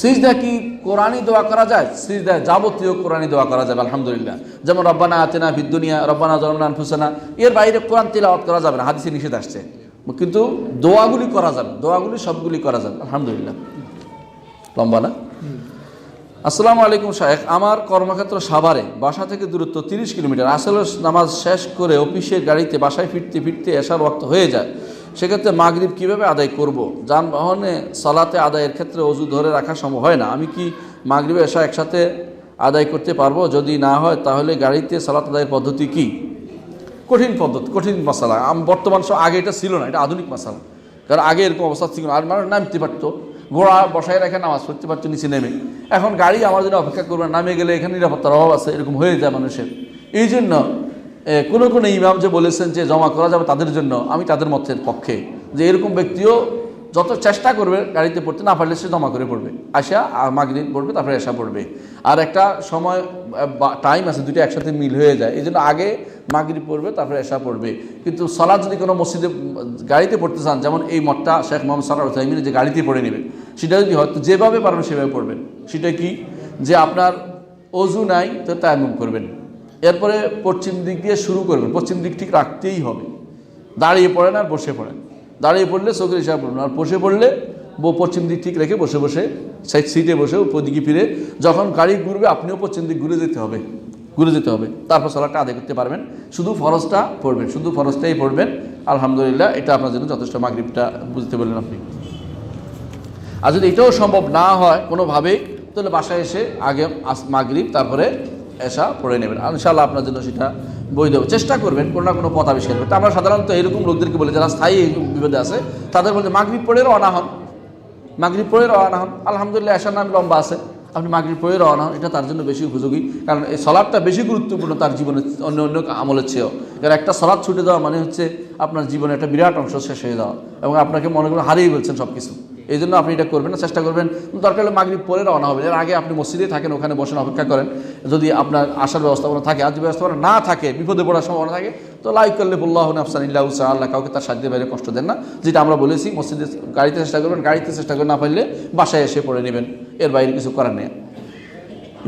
সিজদা কি কোরআনই দোয়া করা যায়? সিজদা যাবতীয় কোরআনই দোয়া করা যাবে, আলহামদুলিল্লাহ। যেমন, রব্বানা আতেনা ফিদ্দুনিয়া রব্বানা জলমান ফুসানা এর বাইরে কোরআন তিলাওয়াত করা যাবে না, হাদিসে নিষেধ আসছে। কিন্তু দোয়াগুলি করা যাবে, দোয়াগুলি সবগুলি করা যাবে, আলহামদুলিল্লাহ। লম্বা না? আসসালামু আলাইকুম শাহেখ আমার কর্মক্ষেত্র সাভারে, বাসা থেকে দূরত্ব তিরিশ কিলোমিটার। আসলে নামাজ শেষ করে অফিসের গাড়িতে, বাসায় ফিরতে ফিরতে এসার রক্ত হয়ে যায়। সেক্ষেত্রে মাগরিব কীভাবে আদায় করব? যানবাহনে সালাতে আদায়ের ক্ষেত্রে অজু ধরে রাখা সম্ভব হয় না। আমি কি মাগরিবে এসা একসাথে আদায় করতে পারব? যদি না হয়, তাহলে গাড়িতে সালাত আদায়ের পদ্ধতি কি? কঠিন পদ্ধতি, কঠিন মশালা। আম- বর্তমান সব আগে এটা ছিল না, এটা আধুনিক মশালা। কারণ আগে এরকম অবস্থা ছিল আর মানুষ নামতে পারতো। ঘোড়া বসায় রেখে নামাজ পড়তে পারতো, নিচে নেমে। এখন গাড়ি আমার জন্য অপেক্ষা করবে নামে গেলে এখানে নিরাপত্তার অভাব আছে, এরকম হয়ে যায় মানুষের। এই জন্য কোনো কোনো ইমাম যে বলেছেন যে জমা করা যাবে তাদের জন্য, আমি তাদের মতের পক্ষে। যে এরকম ব্যক্তিও যত চেষ্টা করবে গাড়িতে পড়তে, না পারলে সে জমা করে পড়বে। আসা মাগরিব পড়বে, তারপরে এসা পড়বে। আর একটা সময় টাইম আছে দুটো একসাথে মিল হয়ে যায়। এই জন্য আগে মাগরিব পড়বে, তারপরে এসা পড়বে। কিন্তু সলাদ যদি কোনো মসজিদে গাড়িতে পড়তে চান, যেমন এই মঠটা শেখ মোহাম্মদ সাল্লাহ তাইমিনে যে গাড়িতে পড়ে নেবেন সেটা যদি হয়তো যেভাবে পারবেন সেভাবে পড়বেন। সেটা কি? যে আপনার অজু নাই, তো তায়াম্মুম করবেন। এরপরে পশ্চিম দিক দিয়ে শুরু করবেন। পশ্চিম দিক ঠিক রাখতেই হবে। দাঁড়িয়ে পড়েন আর বসে পড়েন। দাঁড়িয়ে পড়লে চোখের হিসাব পড়বেন আর বসে পড়লে? পশ্চিম দিক ঠিক রেখে বসে বসে সাইড সিটে বসে দিকে ফিরে, যখন গাড়ি ঘুরবে, আপনিও পশ্চিম দিক ঘুরে যেতে হবে। ঘুরে যেতে হবে। তারপর সালাদটা আদায় করতে পারবেন। শুধু ফরজটা পড়বেন, শুধু ফরজটাই পড়বেন। আলহামদুলিল্লাহ, এটা আপনার জন্য যথেষ্ট মাগরিবটা বুঝতে পারলেন আপনি। আর যদি এটাও সম্ভব না হয় কোনোভাবেই, তাহলে বাসায় এসে আগে মাগরিব, তারপরে এসা পড়ে নেবেন। আর ইনশাআল্লাহ আপনার জন্য সেটা বৈধ হবে। চেষ্টা করবেন, কোনো না কোনো পথ আবিষ্কার করতে। আমরা সাধারণত এরকম লোকদেরকে বলে, যারা স্থায়ী বিপদে আছে, তাদের বলতে মাগরিব পড়ে রওনা হন। মাগরিব পড়ে রওনা হন। আলহামদুলিল্লাহ এসার নাম লম্বা আছে। আপনি মাগরিব পড়ে রওনা হন। এটা তার জন্য বেশি উপযোগী। কারণ এই সলাদটা বেশি গুরুত্বপূর্ণ তার জীবনে অন্য অন্য আমলের চেয়েও। কারণ একটা সলাদ ছুটে দেওয়া মানে হচ্ছে আপনার জীবনে একটা বিরাট অংশ শেষ হয়ে যাওয়া। এবং আপনাকে মনে করে হারিয়ে বলছেন সব কিছু এই জন্য আপনি এটা করবেন না, চেষ্টা করবেন। দরকার হলে মাগরিব পরে রওনা হবে। এর আগে আপনি মসজিদে থাকেন, ওখানে বসেন অপেক্ষা করেন। যদি আপনার আসার ব্যবস্থাপনা থাকে আজ ব্যবস্থাপনা না থাকে, বিপদে পড়ার সম্ভাবনা থাকে, তো লাইক করলে বল্লাহ আফসান ইল্লাহ আল্লাহ কাউকে তার সাধ্যের বাইরে কষ্ট দেন না। যেটা আমরা বলেছি, মসজিদে গাড়িতে চেষ্টা করবেন, গাড়িতে চেষ্টা করে না পারলে বাসায় এসে পড়ে নেবেন। এর বাইরে কিছু করার নেই।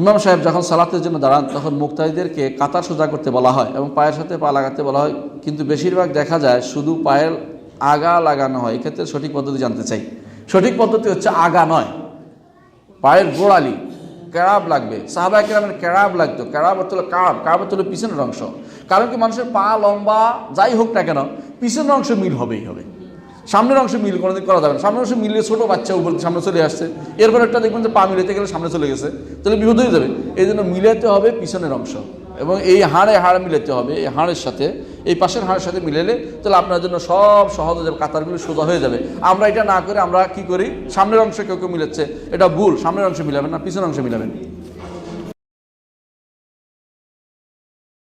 ইমাম সাহেব যখন সালাতের জন্য দাঁড়ান, তখন মুক্তাদিদেরকে কাতার সোজা করতে বলা হয় এবং পায়ের সাথে পা লাগাতে বলা হয়। কিন্তু বেশিরভাগ দেখা যায়, শুধু পায়ের আগা লাগানো হয়। এক্ষেত্রে সঠিক পদ্ধতি জানতে চাই। সঠিক পদ্ধতি হচ্ছে আগা নয়। পায়ের গোড়ালি, ক্যারাব লাগবে। সাহাবা কেরামের ক্যারাব লাগতো। ক্যারাব হচ্ছে কাব কাব হচ্ছে পিছনের অংশ। কারণ কি? মানুষের পা লম্বা, যাই হোক না কেন, পিছনের অংশ মিল হবেই হবে। সামনের অংশ মিল কোনোদিন করা যাবে না। সামনের অংশ মিলে ছোটো বাচ্চা উপর সামনে চলে আসছে। এরপর একটা দেখবেন যে পা মিলাতে গেলে সামনে চলে গেছে। তাহলে বিপদ হয়ে যাবে। এই জন্য মিলাতে হবে পিছনের অংশ। এবং এই হাড়ে হাড় মিলাতে হবে, এই হাড়ের সাথে, এই পাশের হাড়ের সাথে মিলেলে তাহলে আপনার জন্য সব সহজ হয়ে যাবে, কাতারগুলো সোজা হয়ে যাবে। আমরা এটা না করে আমরা কি করি? সামনের অংশ কেউ কেউ মিলাচ্ছে, এটা ভুল, সামনের অংশ মিলাবেন না, পিছনের অংশ মিলাবেন।